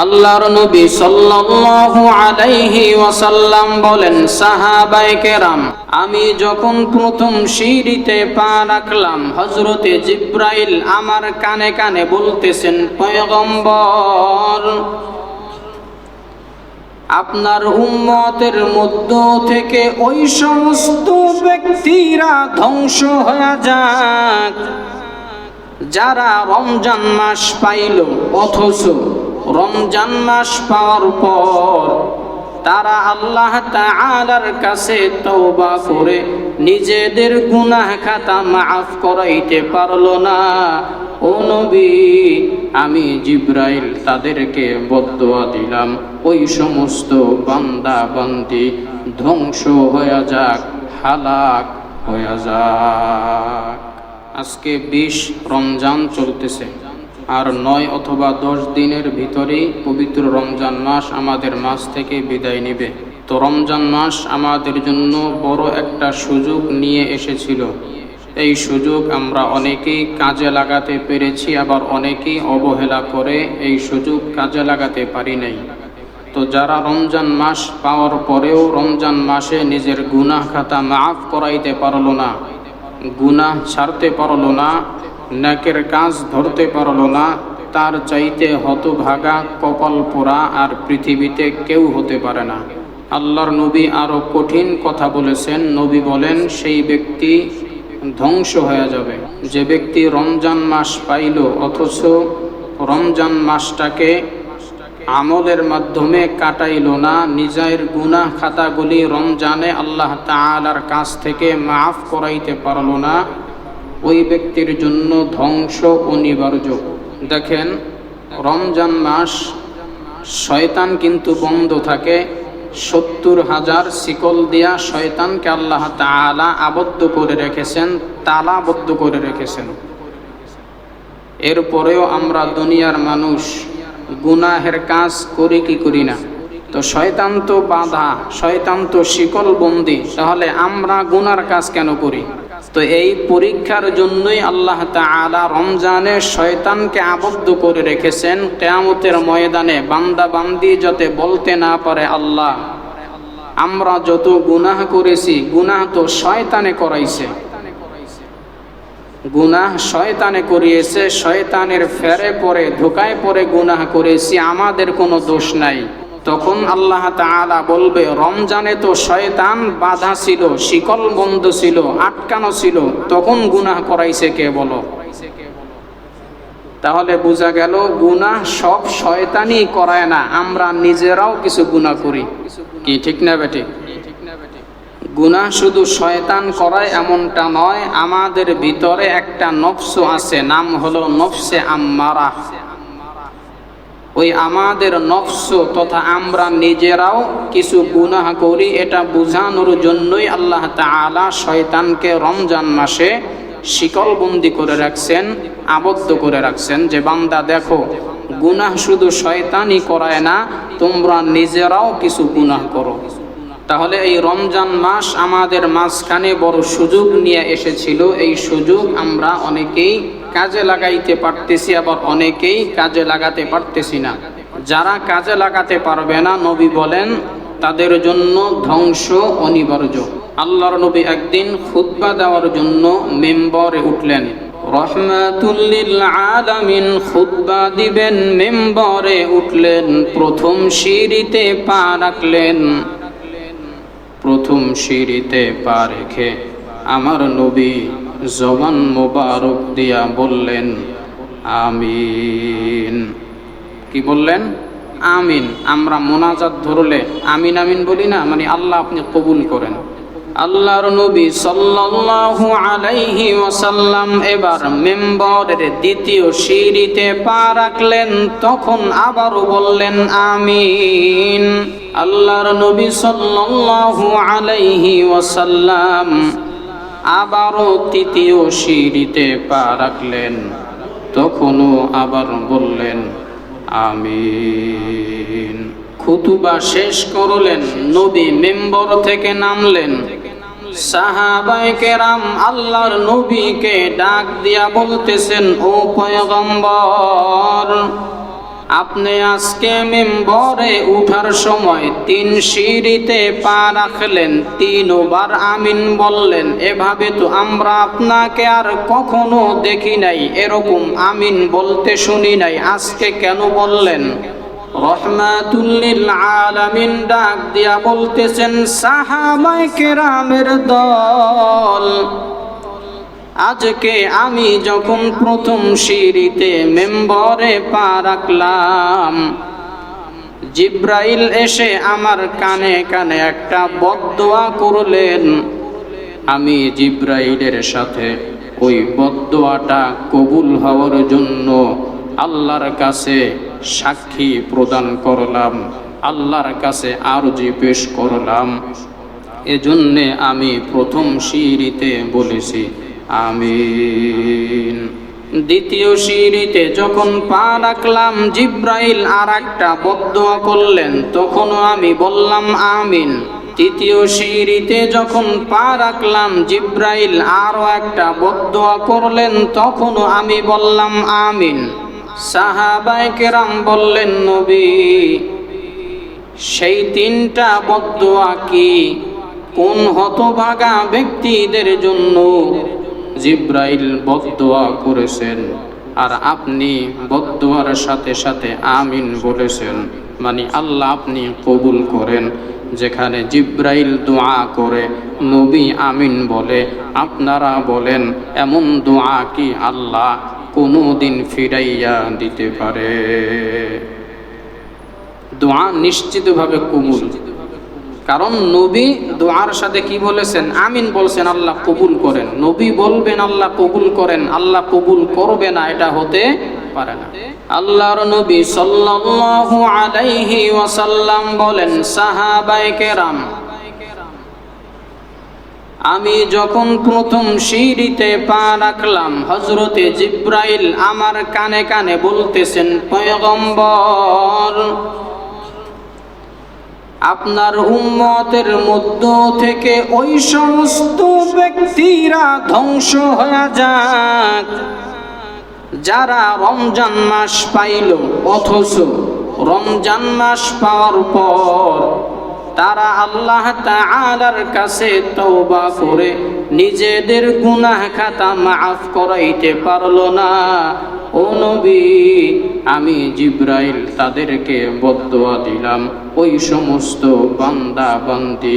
আল্লাহর নবী সাল্লাল্লাহু আলাইহি ওয়াসাল্লাম বলেন, সাহাবায়ে কেরাম, আমি যখন প্রথম সিঁড়িতে পা রাখলাম, হযরতে জিব্রাইল আমার কানে কানে বলতেছেন, পয়গম্বর, আপনার উম্মতের মধ্য থেকে ওই সমস্ত ব্যক্তিরা ধ্বংস হয়ে যাক। যারা রমজান মাস পাইল, অথচ রমজান মাস পাওয়ার পর তারা আল্লাহ তাআলার কাছে তওবা করে নিজেদের গুনাহ খাতা মাফ করাইতে পারল না। ও নবী, আমি জিব্রাইল তাদেরকে বদদোয়া দিলাম। ওই সমস্ত বান্দা বান্দি ধ্বংস হয়ে যাক, হালাক হয়ে যাক। আজকে বিশ রমজান চলতেছে। আর নয় অথবা দশ দিনের ভিতরেই পবিত্র রমজান মাস আমাদের মাস থেকে বিদায় নেবে। তো রমজান মাস আমাদের জন্য বড় একটা সুযোগ নিয়ে এসেছিল। এই সুযোগ আমরা অনেকেই কাজে লাগাতে পেরেছি, আবার অনেকেই অবহেলা করে এই সুযোগ কাজে লাগাতে পারি নাই। তো যারা রমজান মাস পাওয়ার পরেও রমজান মাসে নিজের গুনাহ খাতা মাফ করাইতে পারল না, গুনাহ ছাড়তে পারল না নাকের কাজ ধরতে পারল না, তার চাইতে হতভাগা কপাল পোড়া আর পৃথিবীতে কেউ হতে পারে না। আল্লাহর নবী আরও কঠিন কথা বলেছেন, নবী বলেন, সেই ব্যক্তি ধ্বংস হয়ে যাবে। যে ব্যক্তি রমজান মাস পাইল, অথচ রমজান মাসটাকে আমলের মাধ্যমে কাটাইল না, নিজের গুনাহ খাতাগুলি রমজানে আল্লাহ তাআলার কাছ থেকে মাফ করাইতে পারল না ওই ব্যক্তির জন্য ধ্বংস অনিবার্য দেখেন, রমজান মাস, শয়তান কিন্তু বন্ধ থাকে। সত্তর হাজার শিকল দিয়া শয়তানকে আল্লাহ তাআলা আবদ্ধ করে রেখেছেন, তালাবদ্ধ করে রেখেছেন। এরপরেও আমরা দুনিয়ার মানুষ, গুনাহের কাজ করি কি করি না? তো শয়তান তো বাধা, শয়তান তো শিকল বন্দি তাহলে আমরা গুনার কাজ কেন করি? তো এই পরীক্ষার জন্যই আল্লাহ তাআলা রমজানে শয়তানকে আবদ্ধ করে রেখেছেন কেয়ামতের ময়দানে। বান্দা বান্দি যাতে বলতে না পারে আল্লাহ। আমরা যত গুনাহ করেছি, গুনাহ তো শয়তানে করাইছে। গুনাহ শয়তানে করিয়েছে, শয়তানের ফেরে পরে, ধোকায় পরে গুনাহ করেছি, আমাদের কোনো দোষ নাই। তখন আল্লাহ তাআলা বলবে, রমজানে তো শয়তান বাধা ছিল, শিকল বন্ধ ছিল, আটকানো ছিল, তখন গুনাহ করাইছে কে বলো? তাহলে বোঝা গেল, গুনাহ সব শয়তানই করায় না, আমরা নিজেরাও কিছু গুনাহ করি। কি ঠিক না বেটি? গুনাহ শুধু শয়তান করায় এমনটা নয়, আমাদের ভিতরে একটা নফস আছে, নাম হলো নফসে আম্মারা। ওই আমাদের নফস তথা আমরা নিজেরাও কিছু গুনাহ করি, এটা বোঝানোর জন্যই আল্লাহ তাআলা শয়তানকে রমজান মাসে শিকলবন্দি করে রাখছেন, আবদ্ধ করে রাখছেন যে, বান্দা দেখো, গুনাহ শুধু শয়তানই করায় না, তোমরা নিজেরাও কিছু গুনাহ করো। তাহলে এই রমজান মাস আমাদের মাঝখানে বড় সুযোগ নিয়ে এসেছিল, এই সুযোগ আমরা অনেকেই কাজে লাগাইতে পারতেছি আবার অনেকেই কাজে লাগাতে পারতেছি না। যারা কাজে লাগাতে পারবে না, নবী বলেন, তাদের জন্য ধ্বংস অনিবার্য। আল্লাহর নবী একদিন খুতবা দেওয়ার জন্য মেম্বরে উঠলেন। দিবেন মেম্বরে উঠলেন, প্রথম সিঁড়িতে প্রথম সিঁড়িতে রেখে আমার নবী জবান মোবারক দিয়া বললেন, আমিন। কি বললেন? আমিন। আমরা মোনাজাত ধরলে আমিন আমিন বলি না মানে আল্লাহ আপনি কবুল করেন। আল্লাহর নবী সাল্লাল্লাহু আলাইহি ওয়াসাল্লাম এবার মেম্বরের দ্বিতীয় সিঁড়িতে পা রাখলেন, তখন আবারও বললেন, আমিন। আল্লাহর নবী সাল্লাল্লাহু আলাইহি ওয়াসাল্লাম আবারও তৃতীয় সিঁড়িতে পা রাখলেন, তখনও আবার বললেন, আমিন। খুতুবা শেষ করলেন, নবী মেম্বর থেকে নামলেন। আল্লাহর নবীকে ডাক দিয়া বলতেছেন, ও পয়গম্বর আপনি আজকে মেম্বরে উঠার সময় তিন সিঁড়িতে পা রাখলেন, তিনবার আমিন বললেন, এভাবে তো আমরা আপনাকে আর কখনো দেখি নাই, এরকম আমিন বলতে শুনি নাই, আজকে কেন বললেন? ডাক দিয়া বলতেছেন, সাহাবায়ে কেরামের দল আজকে আমি যখন প্রথম সিঁড়িতে মেম্বরে পা রাখলাম, জিব্রাইল এসে আমার কানে কানে একটা বদদোয়া করলেন। আমি জিব্রাইলের সাথে ওই বদদোয়াটা কবুল হওয়ার জন্য আল্লাহর কাছে সাক্ষী প্রদান করলাম, আল্লাহর কাছে আরজি পেশ করলাম। এজন্যে আমি প্রথম সিঁড়িতে বলেছি আমিন। দ্বিতীয় সিঁড়িতে যখন পা রাখলাম, জিব্রাইল আর একটা বদোয়া করলেন, তখনও আমি বললাম আমিন। তৃতীয় সিঁড়িতে যখন পা রাখলাম, জিব্রাইল আরও একটা বদোয়া করলেন, তখনও আমি বললাম আমিন। সাহাবাই কেরাম বললেন, নবী, সেই তিনটা বদোয়া কি? কোন হতভাগা ব্যক্তিদের জন্য? জিব্রাইল বদোয়া করেছেন। আর আপনি বদোয়ার সাথে সাথে আমিন বলেছেন। মানে আল্লাহ আপনি কবুল করেন। যেখানে জিব্রাইল দোয়া করে, নবী আমিন বলে, আপনারা বলেন, এমন দোয়া কি আল্লাহ কোনো দিন ফিরাইয়া দিতে পারে? দোয়া নিশ্চিতভাবে কবুল। কারণ নবী দোয়ার সাথে কি বলেছেন? আমিন বলছেন, আল্লাহ কবুল করেন। নবী বলবেন, আল্লাহ কবুল করেন। আল্লাহ কবুল করবে না, এটা হতে পারে না। আল্লাহর নবী সাল্লাল্লাহু আলাইহি ওয়াসাল্লাম বলেন, সাহাবায়ে কেরাম, আমি যখন প্রথম সিঁড়িতে পা রাখলাম হজরতে জিব্রাইল আমার কানে কানে বলতেছেন, পয়গম্বর আপনার উম্মতের মধ্য থেকে ওই সমস্ত ব্যক্তিরা ধ্বংস হয়ে যাক। যারা রমজান মাস পাইল, অথচ রমজান মাস পাওয়ার পর তারা আল্লাহ তাআলার কাছে তওবা করে নিজেদের গুনাহ খাতা মাফ করাইতে পারল না। ও নবী, আমি জিব্রাইল তাদেরকে বদদোয়া দিলাম। ওই সমস্ত বান্দা বান্দি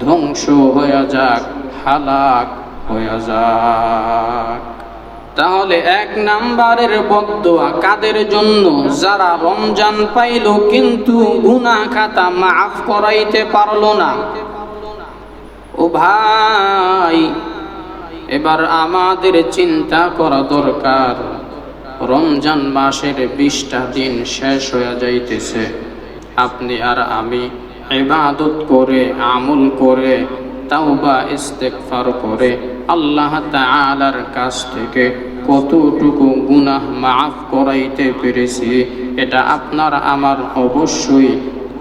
ধ্বংস হয়ে যাক, হালাক হয়ে যাক। তাহলে এক নাম্বারের বদোয়া কাদের জন্য? যারা রমজান পাইল কিন্তু গুনা খাতা মাফ করাইতে পারল না। ও ভাই, এবার আমাদের চিন্তা করা দরকার। রমজান মাসের বিশটা দিন শেষ হয়ে যাইতেছে। আপনি আর আমি ইবাদত করে, আমল করে, তাওবা, ইস্তেগফার করে আল্লাহ তাআলার কাছ থেকে কতটুকু গুনাহ মাফ করাইতে পেরেছি, এটা আপনার আমার অবশ্যই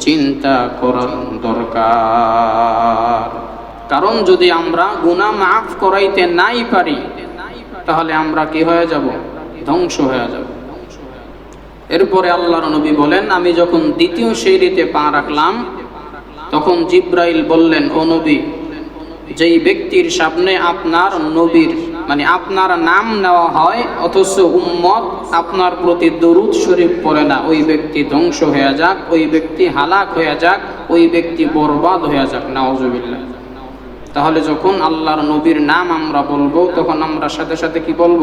চিন্তা করার দরকার। কারণ যদি আমরা গুনাহ মাফ করাইতে নাই পারি, তাহলে আমরা কি হয়ে যাব? ধ্বংস হয়ে যাব। এরপরে আল্লাহর নবী বলেন, আমি যখন দ্বিতীয় সিঁড়িতে পা রাখলাম, তখন জিব্রাইল বললেন, ও নবী, যেই ব্যক্তির সামনে আপনার নবীর মানে আপনার নাম নেওয়া হয়, অথচ উম্মত আপনার প্রতি দরুদ শরীফ পড়ে না, ওই ব্যক্তি ধ্বংস হয়ে যাক, ওই ব্যক্তি হালাক হয়ে যাক, ওই ব্যক্তি বরবাদ হয়ে যাক নাওজবিল্লা তাহলে যখন আল্লাহর নবীর নাম আমরা বলব, তখন আমরা সাথে সাথে কি বলব?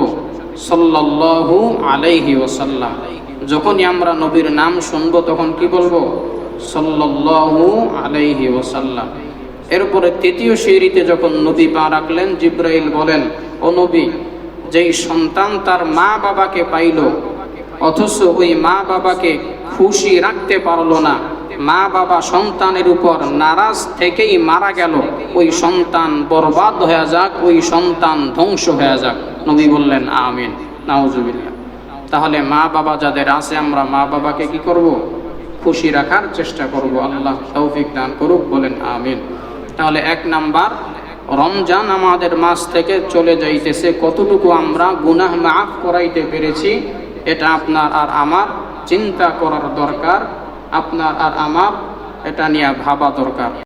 সাল্লাল্লাহু আলাইহি ওয়াসাল্লাম। যখনই আমরা নবীর নাম শুনব, তখন কি বলব? সাল্লাল্লাহু আলাইহি ওয়াসাল্লাম। এরপরে তৃতীয় সিঁড়িতে যখন নবী পা রাখলেন, জিব্রাইল বলেন, ও নবী, যেই সন্তান তার মা বাবাকে পাইল, অথচ ওই মা বাবাকে খুশি রাখতে পারল না মা বাবা সন্তানের উপর নারাজ থেকেই মারা গেল। ওই সন্তান বরবাদ হয়ে যাক, ওই সন্তান ধ্বংস হয়ে যাক। নবী বললেন, আমিন। নাউজুবিল্লাহ। তাহলে মা বাবা যাদের আছে, আমরা মা বাবাকে কি করব? খুশি রাখার চেষ্টা করব। আল্লাহ তৌফিক দান করুক, বলেন, আমিন। তাহলে এক নাম্বার, রমজান আমাদের মাস থেকে চলে যাইতেছে। কতটুকু আমরা গুনাহ মাফ করাইতে পেরেছি, এটা আপনার আর আমার চিন্তা করার দরকার। আপনার আর আমার এটা নিয়ে ভাবা দরকার।